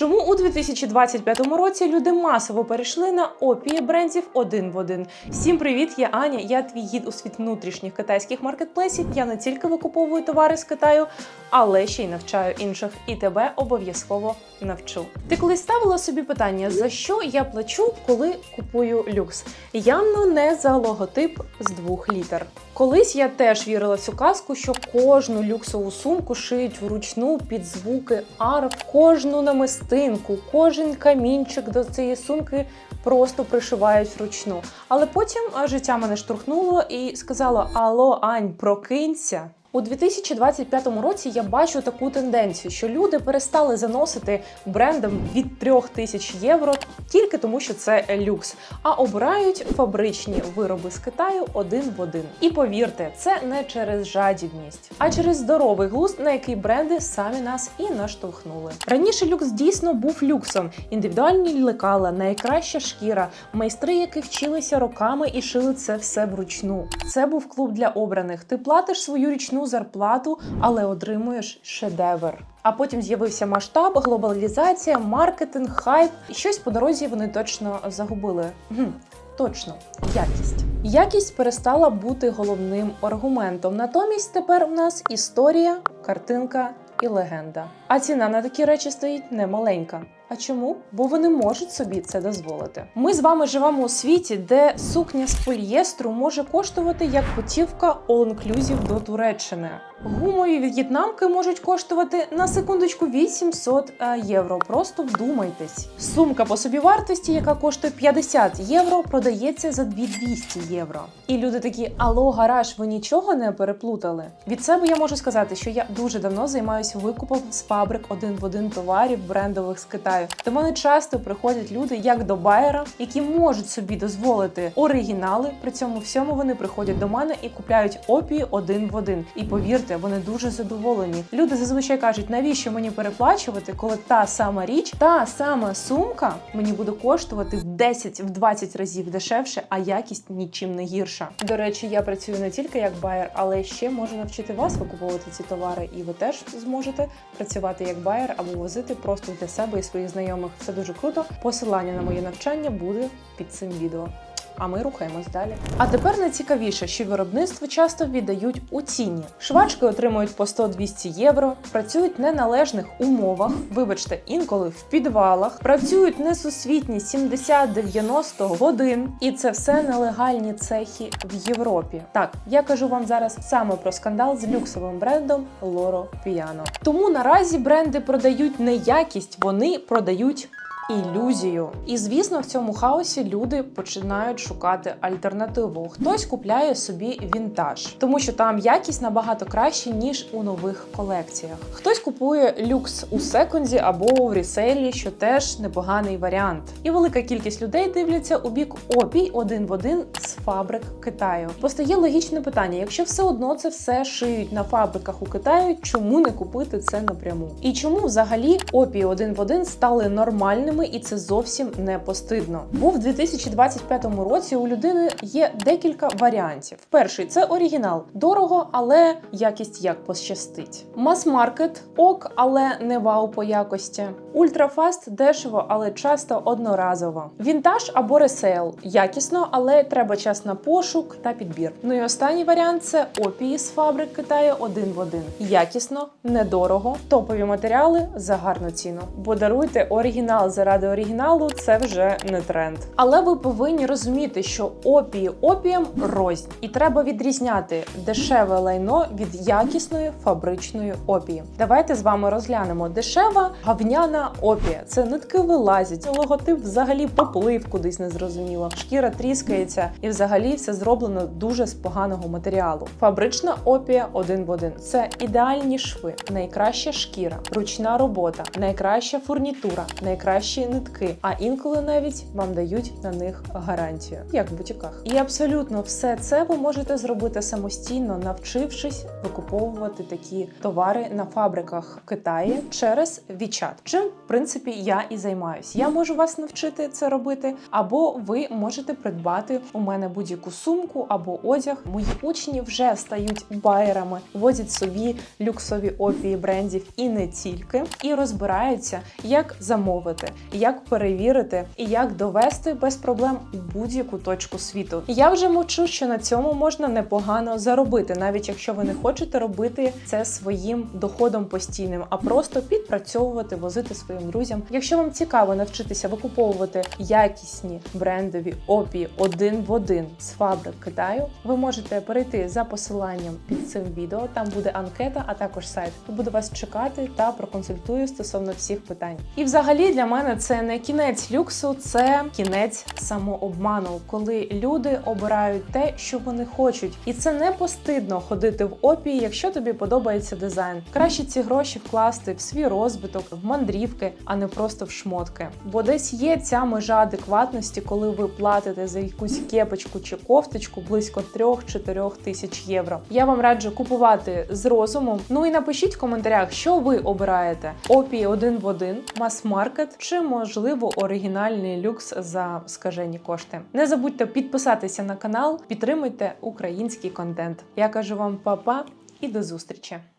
Чому у 2025 році люди масово перейшли на опії брендів один в один? Всім привіт, я Аня. Я твій гід у світ внутрішніх китайських маркетплейсів. Я не тільки викуповую товари з Китаю, але ще й навчаю інших. І тебе обов'язково навчу. Ти колись ставила собі питання, за що я плачу, коли купую люкс? Явно не за логотип з двох літер. Колись я теж вірила в цю казку, що кожну люксову сумку шиють вручну під звуки арф, кожну намистинку, кожен камінчик до цієї сумки просто пришивають вручну. Але потім життя мене штурхнуло і сказало: Алло, Ань, прокинься. У 2025 році я бачу таку тенденцію, що люди перестали заносити брендом від 3 тисяч євро тільки тому, що це люкс, а обирають фабричні вироби з Китаю один в один. І повірте, це не через жадібність, а через здоровий глузд, на який бренди самі нас і наштовхнули. Раніше люкс дійсно був люксом, індивідуальні лекала, найкраща шкіра, майстри, які вчилися роками і шили це все вручну. Це був клуб для обраних. Ти платиш свою річну зарплату, але отримуєш шедевр. А потім з'явився масштаб, глобалізація, маркетинг, хайп. І щось по дорозі вони точно загубили. Гм, точно, якість. Якість перестала бути головним аргументом. Натомість тепер у нас історія, картинка і легенда. А ціна на такі речі стоїть немаленька. А чому? Бо вони можуть собі це дозволити. Ми з вами живемо у світі, де сукня з полієстру може коштувати як путівка all-inclusive до Туреччини. Гумові в'єтнамки можуть коштувати на секундочку 800 е, євро. Просто вдумайтесь. Сумка по собівартості, яка коштує 50 євро, продається за 2200 євро. І люди такі: Алло, гараж, ви нічого не переплутали? Від себе я можу сказати, що я дуже давно займаюся викупом з фабрик один в один товарів брендових з Китаю. До мене часто приходять люди, як до байера, які можуть собі дозволити оригінали. При цьому всьому вони приходять до мене і купляють опії один в один. І повірте, вони дуже задоволені. Люди зазвичай кажуть, навіщо мені переплачувати, коли та сама річ, та сама сумка мені буде коштувати в 10-20 разів дешевше, а якість нічим не гірша. До речі, я працюю не тільки як байер, але ще можу навчити вас викуповувати ці товари, і ви теж зможете працювати як байер або возити просто для себе і своїх знайомих. Це дуже круто. Посилання на моє навчання буде під цим відео. А ми рухаємось далі. А тепер найцікавіше, що виробництво часто віддають у ціні. Швачки отримують по 100-200 євро, працюють в неналежних умовах. Вибачте, інколи в підвалах, працюють несусвітні 70-90 годин, і це все нелегальні цехи в Європі. Так, я кажу вам зараз саме про скандал з люксовим брендом Loro Piano. Тому наразі бренди продають не якість, вони продають ілюзію. І звісно, в цьому хаосі люди починають шукати альтернативу. Хтось купляє собі вінтаж, тому що там якість набагато краще ніж у нових колекціях. Хтось купує люкс у секонді або в ресейлі, що теж непоганий варіант. І велика кількість людей дивляться у бік опій один в один з фабрик Китаю. Постає логічне питання: якщо все одно це все шиють на фабриках у Китаю, чому не купити це напряму? І чому взагалі опії один в один стали нормальними? І це зовсім не постидно. Бо в 2025 році у людини є декілька варіантів. Перший це оригінал, дорого, але якість як пощастить. Мас-маркет ок, але не вау по якості. Ультрафаст дешево, але часто одноразово. Вінтаж або ресейл якісно, але треба час на пошук та підбір. Ну і останній варіант це опії з фабрик Китаю один в один. Якісно, недорого, топові матеріали за гарну ціну. Бо даруйте оригінал заради оригіналу, це вже не тренд. Але ви повинні розуміти, що опії опієм рознь, і треба відрізняти дешеве лайно від якісної фабричної опії. Давайте з вами розглянемо дешева гавняна опія. Це нитки вилазять, логотип взагалі поплив кудись незрозуміло. Шкіра тріскається, і взагалі все зроблено дуже з поганого матеріалу. Фабрична опія один в один. Це ідеальні шви, найкраща шкіра, ручна робота, найкраща фурнітура, найкраща найкращі нитки, а інколи навіть вам дають на них гарантію, як в бутіках. І абсолютно все це ви можете зробити самостійно, навчившись викуповувати такі товари на фабриках в Китаї через WeChat. Чим в принципі я і займаюсь. Я можу вас навчити це робити, або ви можете придбати у мене будь-яку сумку або одяг. Мої учні вже стають байерами, возять собі люксові опії брендів і не тільки, і розбираються, як замовити, як перевірити і як довести без проблем у будь-яку точку світу. Я вже мовчу, що на цьому можна непогано заробити, навіть якщо ви не хочете робити це своїм доходом постійним, а просто підпрацьовувати, возити своїм друзям. Якщо вам цікаво навчитися викуповувати якісні брендові опії один в один з фабрик Китаю, ви можете перейти за посиланням під цим відео. Там буде анкета, а також сайт. Буду вас чекати та проконсультую стосовно всіх питань. І взагалі для мене це не кінець люксу, це кінець самообману, коли люди обирають те, що вони хочуть, і це не постидно ходити в опії, якщо тобі подобається дизайн. Краще ці гроші вкласти в свій розвиток, в мандрівки, а не просто в шмотки. Бо десь є ця межа адекватності, коли ви платите за якусь кепочку чи кофточку близько 3-4 тисяч євро. Я вам раджу купувати з розумом. Ну і напишіть в коментарях, що ви обираєте: опії один в один, мас-маркет чи можливо оригінальний люкс за скажені кошти. Не забудьте підписатися на канал, підтримуйте український контент. Я кажу вам па-па і до зустрічі!